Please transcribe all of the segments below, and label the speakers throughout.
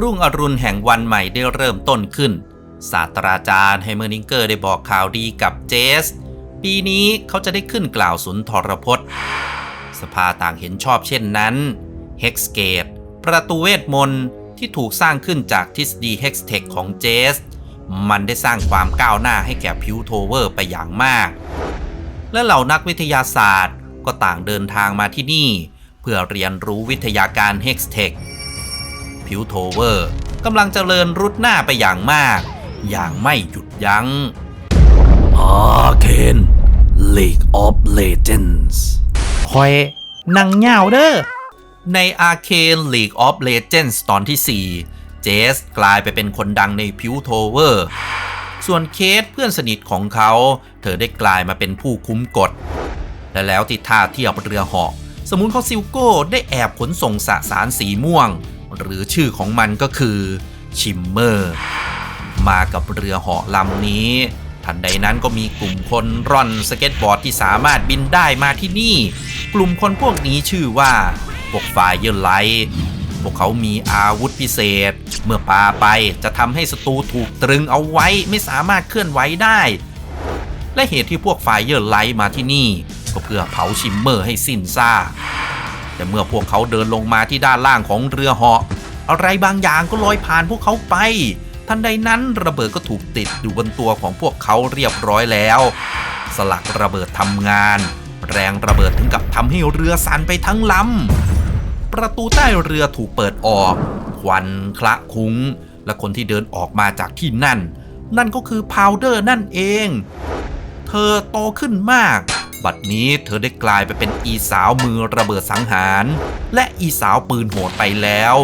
Speaker 1: รุ่งอรุณแห่งวันใหม่ได้เริ่มต้นขึ้น ศาสตราจารย์ไฮเมอร์นิงเกอร์ได้บอกข่าวดีกับเจส ปีนี้เขาจะได้ขึ้นกล่าวสุนทรพจน์ สภาต่างเห็นชอบเช่นนั้นเฮกสเกตประตูเวทมนต์ที่ถูกสร้างขึ้นจากทฤษฎีเฮกสเทคของเจส มันได้สร้างความก้าวหน้าให้แก่พิวโทเวอร์ไปอย่างมาก และเหล่านักวิทยาศาสตร์ก็ต่างเดินทางมาที่นี่ เพื่อเรียนรู้วิทยาการเฮกสเทค พิวโทเวอร์กำลังเจริญรุดหน้าไปอย่างมาก อย่างไม่หยุดยัง้ง Arcane League of Legends
Speaker 2: คอยนังเหงาเด้อ
Speaker 1: ใน Arcane League of Legends ตอนที่ 4 เจสกลายไปเป็นคนดังในพิวโทเวอร์ ส่วนเคสเพื่อนสนิทของเขา เธอได้กลายมาเป็นผู้คุ้มกฎ และแล้วที่ท่าเทียบเรือเหาะสมุนของซิลโก้ได้แอบขนส่งสสารสีม่วง หรือชื่อของมันก็คือชิมเมอร์ มากับเรือเหาะลำนี้ ทันใดนั้นก็มีกลุ่มคนร่อนสเก็ตบอร์ดที่สามารถบินได้มาที่นี่ กลุ่มคนพวกนี้ชื่อว่าพวกฝ่ายเยอร์ไลท์พวกเขามีอาวุธพิเศษ เมื่อปาไปจะทำให้ศัตรูถูกตรึงเอาไว้ไม่สามารถเคลื่อนไหวได้ และเหตุที่พวกฝ่ายเยอร์ไลท์มาที่นี่ ก็เพื่อเผาชิมเมอร์ให้สิ้นซาก แต่เมื่อพวกเขาเดินลงมาที่ด้านล่างของเรือเหาะอะไรบางอย่างก็ลอยผ่านพวกเขาไป ทันใดนั้นระเบิดก็ถูกติดอยู่บนตัวของพวกเขาเรียบร้อยแล้ว สลักระเบิดทำงาน แรงระเบิดถึงกับทำให้เรือสั่นไปทั้งลำประตูใต้เรือถูกเปิดออก ควันคละคุ้ง และคนที่เดินออกมาจากที่นั่น นั่นก็คือพาวเดอร์นั่นเอง เธอโตขึ้นมาก บัดนี้เธอได้กลายไปเป็นอีสาวมือระเบิดสังหาร และอีสาวปืนโหดไปแล้ว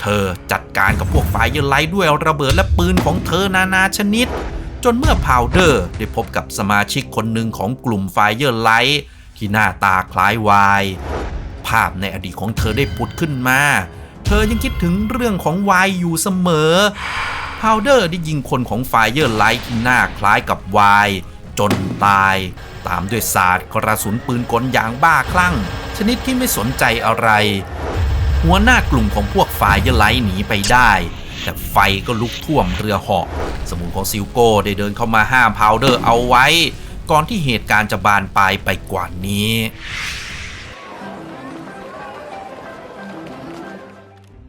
Speaker 1: เธอจัดการกับพวกฝ่ายเยอไลด้วยระเบิดและปืนของเธอนานาชนิด จนเมื่อพาวเดอร์ได้พบกับสมาชิกคนหนึ่งของกลุ่มไฟเยอร์ไลท์ที่หน้าตาคล้ายวาย ภาพในอดีตของเธอได้ผุดขึ้นมา เธอยังคิดถึงเรื่องของวายอยู่เสมอพาวเดอร์ได้ยิงคนของไฟเยอร์ไลท์ที่หน้าคล้ายกับวาย จนตาย ตามด้วยศาสตร์กระสุนปืนกลอย่างบ้าคลั่ง ชนิดที่ไม่สนใจอะไร หัวหน้ากลุ่มของพวกฝ่ายยไลหนีไปได้ แต่ไฟก็ลุกท่วมเรือเหาะ สมุนของซิลโก้ได้เดินเข้ามาห้ามพาวเดอร์เอาไว้ ก่อนที่เหตุการณ์จะบานปลายไปกว่านี้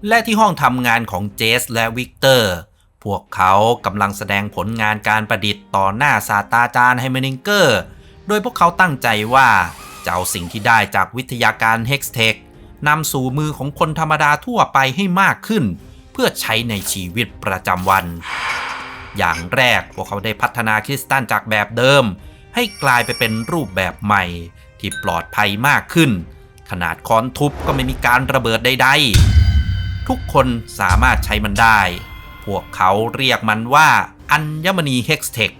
Speaker 1: และที่ห้องทำงานของเจสและวิกเตอร์ พวกเขากำลังแสดงผลงานการประดิษฐ์ต่อหน้าศาสตราจารย์ไฮเมนิงเกอร์ โดยพวกเขาตั้งใจว่าจะเอาสิ่งที่ได้จากวิทยาการเฮกสเทคนำสู่มือของคนธรรมดาทั่วไปให้มากขึ้น เพื่อใช้ในชีวิตประจำวัน อย่างแรกพวกเขาได้พัฒนาคริสตัลจากแบบเดิม ให้กลายไปเป็นรูปแบบใหม่ ที่ปลอดภัยมากขึ้น ขนาดค้อนทุบก็ไม่มีการระเบิดใดๆ ทุกคนสามารถใช้มันได้ พวกเขาเรียกมันว่าอัญมณีเฮกสเทค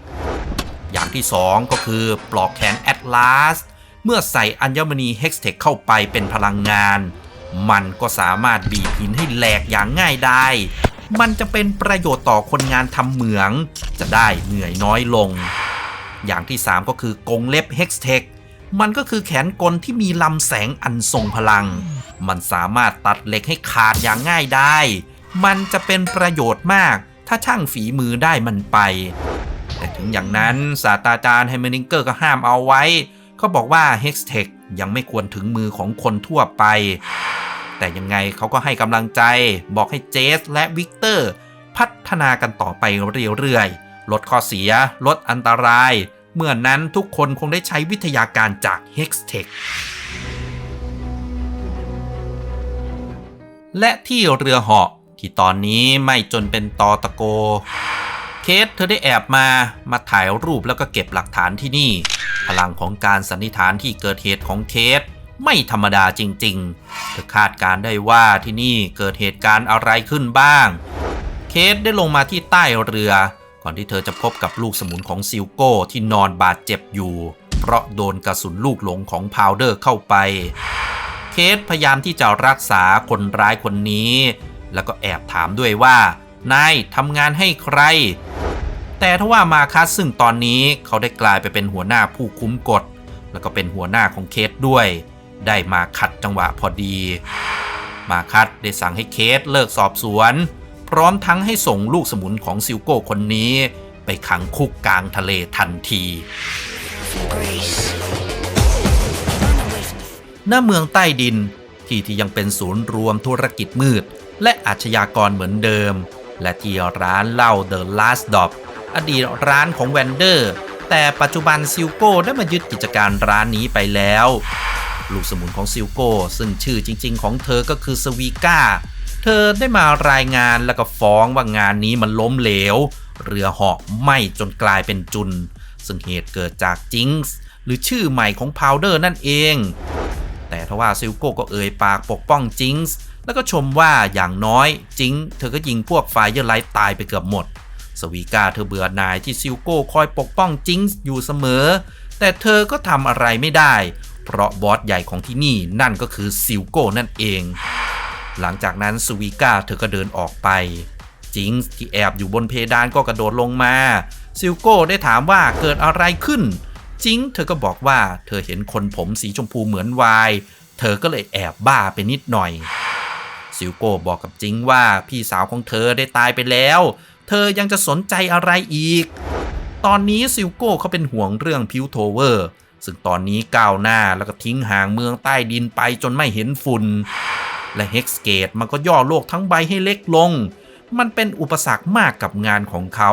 Speaker 1: อย่างที่สองก็คือปลอกแขนแอตลาสเมื่อใส่อัญมณีเฮกสเทคเข้าไปเป็นพลังงาน มันก็สามารถบีบหินให้แหลกอย่างง่ายได้ มันจะเป็นประโยชน์ต่อคนงานทำเหมือง จะได้เหนื่อยน้อยลง อย่างที่ 3 ก็คือกงเล็บเฮกสเทคมันก็คือแขนกลที่มีลำแสงอันทรงพลัง มันสามารถตัดเหล็กให้ขาดอย่างง่ายได้ มันจะเป็นประโยชน์มาก ถ้าช่างฝีมือได้มันไป ถึงอย่างนั้นศาสตราจารย์ไฮเมนิงเกอร์ก็ห้ามเอาไว้ เขาบอกว่า Hextech ยังไม่ควรถึงมือของคนทั่วไป แต่ยังไงเขาก็ให้กำลังใจ บอกให้เจสและวิกเตอร์ พัฒนากันต่อไปเรื่อยๆ ลดข้อเสีย ลดอันตราย เมื่อนนั้นทุกคนคงได้ใช้วิทยาการจาก Hextech และที่เรือเหาะที่ตอนนี้ไม่จนเป็นตอตะโก สเธอได้แอบมา มาถ่ายรูปแล้วก็เก็บหลักฐานที่นี่ พลังของการสันนิษฐานที่เกิดเหตุของเคส ไม่ธรรมดาจริง ๆ เธอคาดการได้ว่าที่นี่เกิดเหตุการณ์อะไรขึ้นบ้าง เคสได้ลงมาที่ใต้เรือ ก่อนที่เธอจะพบกับลูกสมุนของซิลโก้ที่นอนบาดเจ็บอยู่ เพราะโดนกระสุนลูกหลงของพาวเดอร์เข้าไป เคสพยายามที่จะรักษาคนร้ายคนนี้ แล้วก็แอบถามด้วยว่า นายทำงานให้ใคร แต่ทว่ามาคัสซึ่งตอนนี้เขาได้กลายไปเป็นหัวหน้าผู้คุ้มกฎ แล้วก็เป็นหัวหน้าของเคสด้วย ได้มาขัดจังหวะพอดี มาคัดได้สั่งให้เคสเลิกสอบสวน พร้อมทั้งให้ส่งลูกสมุนของซิลโก้คนนี้ ไปขังคุกกลางทะเลทันทีหน้าเมืองใต้ดินที่ที่ยังเป็นศูนย์รวมธุรกิจมืด และอาชญากรเหมือนเดิม และที่ร้านเหล้า The Last Dop อดีตร้านของแวนเดอร์ แต่ปัจจุบันซิลโก้ได้มายึดกิจการร้านนี้ไปแล้ว ลูกสมุนของซิลโก้ซึ่งชื่อจริง ๆ ของเธอก็คือสวีก้า เธอได้มารายงานแล้วก็ฟ้องว่างานนี้มันล้มเหลว เรือเหาะไหม้จนกลายเป็นจุน ซึ่งเหตุเกิดจากจิงส์หรือชื่อใหม่ของพาวเดอร์นั่นเอง แต่ทว่าซิลโก้ก็เอ่ยปากปกป้องจิงส์ แล้วก็ชมว่าอย่างน้อยจิงเธอก็ยิงพวกไฟเยอร์ไลท์ตายไปเกือบหมด สวีกาเธอเบื่อนายที่ซิลโก้คอยปกป้องจิงอยู่เสมอ แต่เธอก็ทำอะไรไม่ได้ เพราะบอสใหญ่ของที่นี่นั่นก็คือซิลโก้นั่นเอง หลังจากนั้นสวีกาเธอก็เดินออกไปจิงที่แอบอยู่บนเพดานก็กระโดดลงมาซิลโก้ได้ถามว่าเกิดอะไรขึ้นจิงเธอก็บอกว่าเธอเห็นคนผมสีชมพูเหมือนวาย เธอก็เลยแอบบ้าไปนิดหน่อย ซิลโก้บอกกับจิงว่าพี่สาวของเธอได้ตายไปแล้ว เธอยังจะสนใจอะไรอีก ตอนนี้ซิลโก้เขาเป็นห่วงเรื่องพิวโทเวอร์ ซึ่งตอนนี้ก้าวหน้าแล้วก็ทิ้งห่างเมืองใต้ดินไปจนไม่เห็นฝุ่น และเฮกสเกตมันก็ย่อโลกทั้งใบให้เล็กลง มันเป็นอุปสรรคมากกับงานของเขา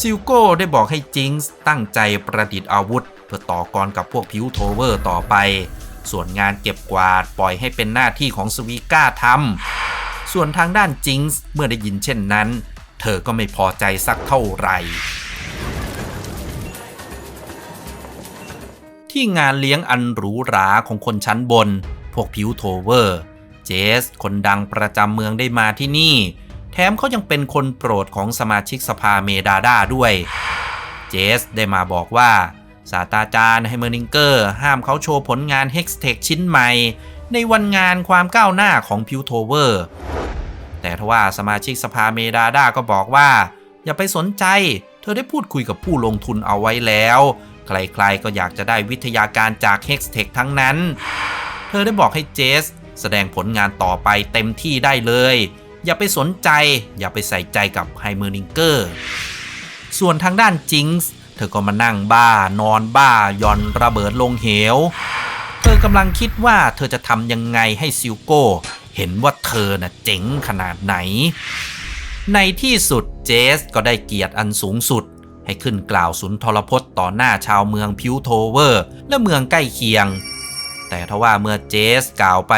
Speaker 1: ซิลโก้ได้บอกให้จิงส์ตั้งใจประดิษฐ์อาวุธ เพื่อต่อกรกับพวกพิวโทเวอร์ต่อไป ส่วนงานเก็บกวาดปล่อยให้เป็นหน้าที่ของสวีก้าทำส่วนทางด้านจิงส์เมื่อได้ยินเช่นนั้น เธอก็ไม่พอใจสักเท่าไหร่ ที่งานเลี้ยงอันหรูหราของคนชั้นบน พวกพิวโทเวอร์ เจส คนดังประจำเมืองได้มาที่นี่ แถมเขายังเป็นคนโปรดของสมาชิกสภาเมดาด้าด้วย เจสได้มาบอกว่า ศาสตราจารย์ไฮเมอร์นิงเกอร์ห้ามเขาโชว์ผลงาน Hextech ชิ้นใหม่ ในวันงานความก้าวหน้าของพิวโทเวอร์ แต่ทว่าสมาชิกสภาเมดาด้าก็บอกว่า อย่าไปสนใจ เธอได้พูดคุยกับผู้ลงทุนเอาไว้แล้ว ใครๆก็อยากจะได้วิทยาการจาก Hextech ทั้งนั้น เธอได้บอกให้เจส แสดงผลงานต่อไปเต็มที่ได้เลย อย่าไปสนใจ อย่าไปใส่ใจกับไฮเมอร์นิงเกอร์ ส่วนทางด้านจิงส์ เธอก็มานั่งบ้านอนบ้าย่อนระเบิดลงเหว เธอกำลังคิดว่าเธอจะทำยังไงให้ซิลโก้ เห็นว่าเธอน่ะเจ๋งขนาดไหน ในที่สุดเจสก็ได้เกียรติอันสูงสุด ให้ขึ้นกล่าวสุนทรพจน์ต่อหน้าชาวเมืองพิวโทเวอร์ และเมืองใกล้เคียง แต่ทว่าเมื่อเจสกล่าวไป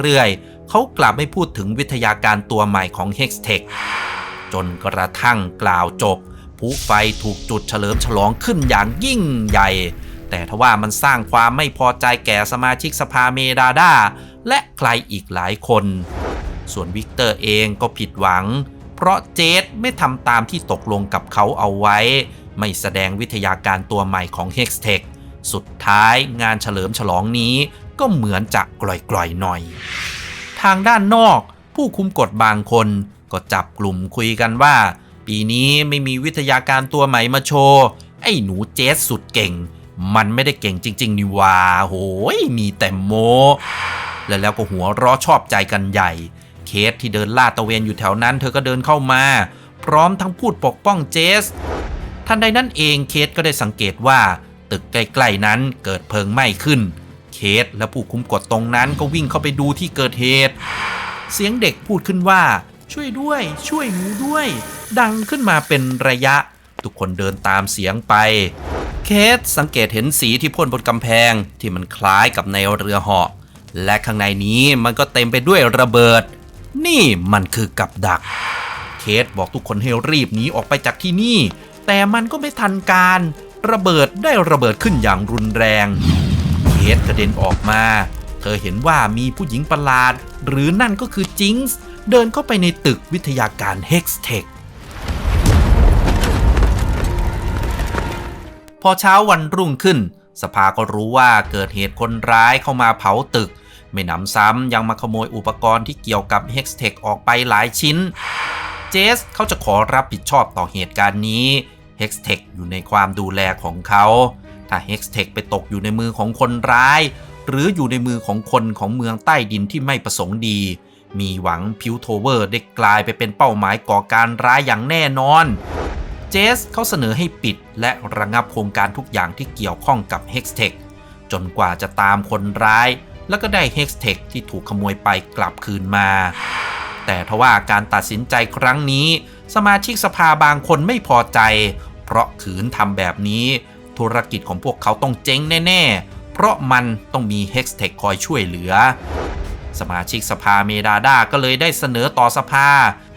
Speaker 1: เรื่อยๆเขากลับไม่พูดถึงวิทยาการตัวใหม่ของ Hextech จนกระทั่งกล่าวจบ ผู้ไฟถูกจุดเฉลิมฉลองขึ้นอย่างยิ่งใหญ่ แต่ทว่ามันสร้างความไม่พอใจแก่สมาชิกสภาเมดาดาและใครอีกหลายคน ส่วนวิกเตอร์เองก็ผิดหวัง เพราะเจสไม่ทำตามที่ตกลงกับเขาเอาไว้ ไม่แสดงวิทยาการตัวใหม่ของ Hextech สุดท้ายงานเฉลิมฉลองนี้ก็เหมือนจะกล่อยๆหน่อย ทางด้านนอกผู้คุมกฎบางคนก็จับกลุ่มคุยกันว่า ปีนี้ไม่มีวิทยาการตัวใหม่มาโชว์ ไอ้หนูเจสสุดเก่ง มันไม่ได้เก่งจริง ๆ นี่ว่าโหยมีแต่โม และแล้วก็หัวเร้อชอบใจกันใหญ่ เคสที่เดินลาดตะเวนอยู่แถวนั้น เธอก็เดินเข้ามา พร้อมทั้งพูดปกป้องเจสทันใดนั้นเองเคสก็ได้สังเกตว่า ตึกใกล้ๆนั้นเกิดเพลิงไหม้ขึ้น เคสและผู้คุมกฎตรงนั้นก็วิ่งเข้าไปดูที่เกิดเหตุ เสียงเด็กพูดขึ้นว่า ช่วยด้วย ช่วยหนูด้วย ดังขึ้นมาเป็นระยะ ทุกคนเดินตามเสียงไป เคสสังเกตเห็นสีที่พ่นบนกำแพงที่มันคล้ายกับในเรือเหาะ และข้างในนี้มันก็เต็มไปด้วยระเบิด นี่มันคือกับดัก เคสบอกทุกคนให้รีบหนีออกไปจากที่นี่ แต่มันก็ไม่ทันการ ระเบิดได้ระเบิดขึ้นอย่างรุนแรง เคสกระเด็นออกมา เธอเห็นว่ามีผู้หญิงประหลาด หรือนั่นก็คือจิงส์เดินเข้าไปในตึกวิทยาการ Hextech พ อเช้าวันรุ่งขึ้น สภาก็รู้ว่าเกิดเหตุคนร้ายเข้ามาเผาตึก ไม่นำซ้ำยังมาขโมยอุปกรณ์ที่เกี่ยวกับ Hextech ออกไปหลายชิ้น เจสเขาจะขอรับผิดชอบต่อเหตุการณ์นี้ Hextech อยู่ในความดูแลของเขา ถ้า Hextech ไปตกอยู่ในมือของคนร้าย หรืออยู่ในมือของคนของเมืองใต้ดินที่ไม่ประสงค์ดี มีหวังพิวโทเวอร์ได้กลายไปเป็นเป้าหมายก่อการร้ายอย่างแน่นอน เจสเขาเสนอให้ปิดและระงับโครงการทุกอย่างที่เกี่ยวข้องกับ Hextech จนกว่าจะตามคนร้าย แล้วก็ได้ Hextech ที่ถูกขโมยไปกลับคืนมา แต่ทว่าการตัดสินใจครั้งนี้ สมาชิกสภาบางคนไม่พอใจ เพราะขืนทำแบบนี้ ธุรกิจของพวกเขาต้องเจ๊งแน่ ๆ เพราะมันต้องมี Hextech คอยช่วยเหลือ สมาชิกสภาเมดาดาก็เลยได้เสนอต่อสภา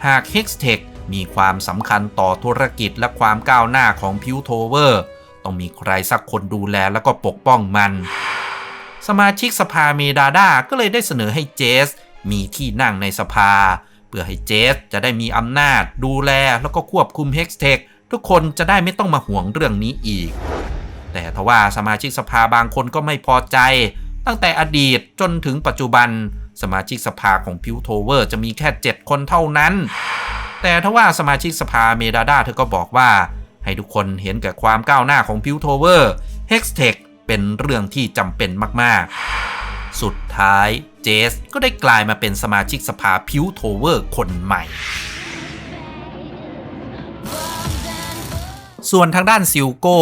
Speaker 1: หาก Hextech มีความสำคัญต่อธุรกิจและความก้าวหน้าของพิวโทเวอร์ ต้องมีใครสักคนดูแลแล้วก็ปกป้องมัน สมาชิกสภาเมดาดาก็เลยได้เสนอให้เจส มีที่นั่งในสภา เพื่อให้เจสจะได้มีอำนาจ ดูแลแล้วก็ควบคุม Hextech ทุกคนจะได้ไม่ต้องมาห่วงเรื่องนี้อีก แต่ทว่าสมาชิกสภาบางคนก็ไม่พอใจ ตั้งแต่อดีตจนถึงปัจจุบัน สมาชิกสภาของพิวโทเวอร์จะมีแค่ 7 คนเท่านั้น แต่ทว่าสมาชิกสภาเมดาดาเธอก็บอกว่า ให้ทุกคนเห็นแก่ความก้าวหน้าของพิวโทเวอร์ Hextech เป็นเรื่องที่จำเป็นมาก ๆ สุดท้ายเจสก็ได้กลายมาเป็นสมาชิกสภาพิวโทเวอร์คนใหม่ ส่วนทางด้านซิลโก้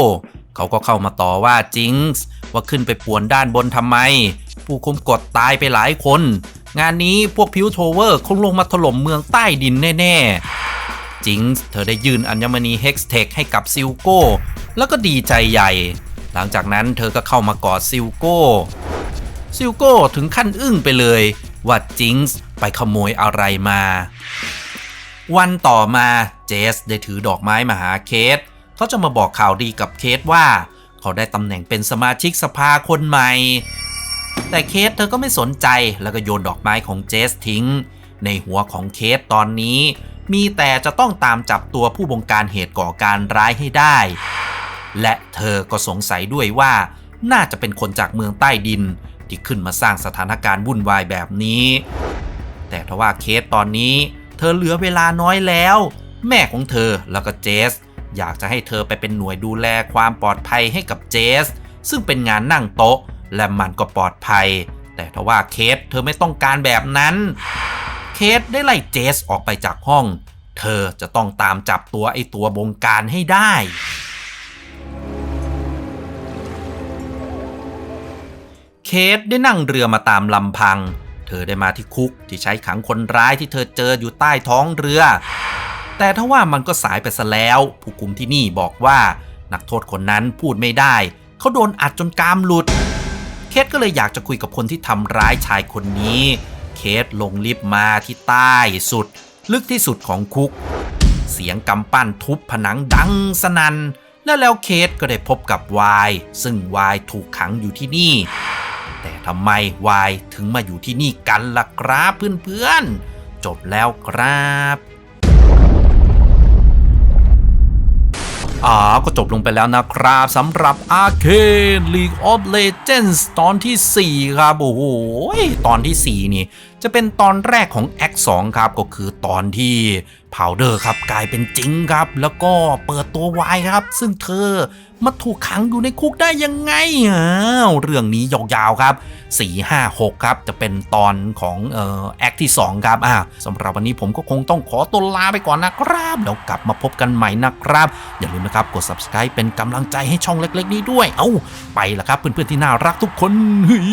Speaker 1: เขาก็เข้ามาต่อว่าจิงส์ว่าขึ้นไปป่วนด้านบนทำไม ผู้คุมกฎตายไปหลายคน งานนี้พวกพิวโทเวอร์คงลงมาถล่มเมืองใต้ดินแน่ๆ จิงส์เธอได้ยื่นอัญมณีเฮกซ์เทคให้กับซิลโก้ แล้วก็ดีใจใหญ่ หลังจากนั้นเธอก็เข้ามากอดซิลโก้ ซิลโก้ถึงขั้นอึ้งไปเลย ว่าจิงส์ไปขโมยอะไรมา วันต่อมาเจสได้ถือดอกไม้มาหาเคทเขาจะมาบอกข่าวดีกับเคทว่า เขาได้ตำแหน่งเป็นสมาชิกสภาคนใหม่ แต่เคทเธอก็ไม่สนใจแล้วก็โยนดอกไม้ของเจสทิ้ง ในหัวของเคทตอนนี้ มีแต่จะต้องตามจับตัวผู้บงการเหตุก่อการร้ายให้ได้ และเธอก็สงสัยด้วยว่า น่าจะเป็นคนจากเมืองใต้ดิน ที่ขึ้นมาสร้างสถานการณ์วุ่นวายแบบนี้ แต่ทว่าเคสตอนนี้ เธอเหลือเวลาน้อยแล้ว แม่ของเธอแล้วก็เจสอยากจะให้เธอไปเป็นหน่วยดูแลความปลอดภัยให้กับเจส ซึ่งเป็นงานนั่งโต๊ะ และมันก็ปลอดภัย แต่ทว่าเคสเธอไม่ต้องการแบบนั้น เคสได้ไล่เจสออกไปจากห้อง เธอจะต้องตามจับตัวไอตัวบงการให้ได้ เคสได้นั่งเรือมาตามลำพัง เธอได้มาที่คุกที่ใช้ขังคนร้ายที่เธอเจออยู่ใต้ท้องเรือ แต่ถ้าว่ามันก็สายไปซะแล้ว ผู้คุมที่นี่บอกว่านักโทษคนนั้นพูดไม่ได้ เขาโดนอัดจนกรามหลุด เคสก็เลยอยากจะคุยกับคนที่ทำร้ายชายคนนี้ เคสลงลิฟต์มาที่ใต้สุด ลึกที่สุดของคุก เสียงกำปั้นทุบผนังดังสนัน่นและแล้วเคสก็ได้พบกับวายซึ่งวายถูกขังอยู่ที่นี่ แต่ทำไมวายถึงมาอยู่ที่นี่กันล่ะครับเพื่อนๆจบแล้วครับ อ่าก็จบลงไปแล้วนะครับสำหรับ Arcane League of Legends ตอนที่ 4 ครับ โอ้โห ตอนที่ 4 นี่ จะเป็นตอนแรกของ Act 2ครับก็คือตอนที่ Powder ครับกลายเป็นจริงครับ แล้วก็เปิดตัววายครับ ซึ่งเธอมาถูกขังอยู่ในคุกได้ยังไงอ้าวเรื่องนี้ยาวๆครับ 4 5 6 ครับ จะเป็นตอนของเอ่อแอคที่ 2 ครับอ่าสำหรับวันนี้ผมก็คงต้องขอตัวลาไปก่อนนะครับแล้วกลับมาพบกันใหม่นะครับ อย่าลืมนะครับกด subscribe เป็นกำลังใจให้ช่องเล็ก ๆ นี้ด้วย เอ้าไปละครับเพื่อนๆที่น่ารักทุกคนเฮ้ย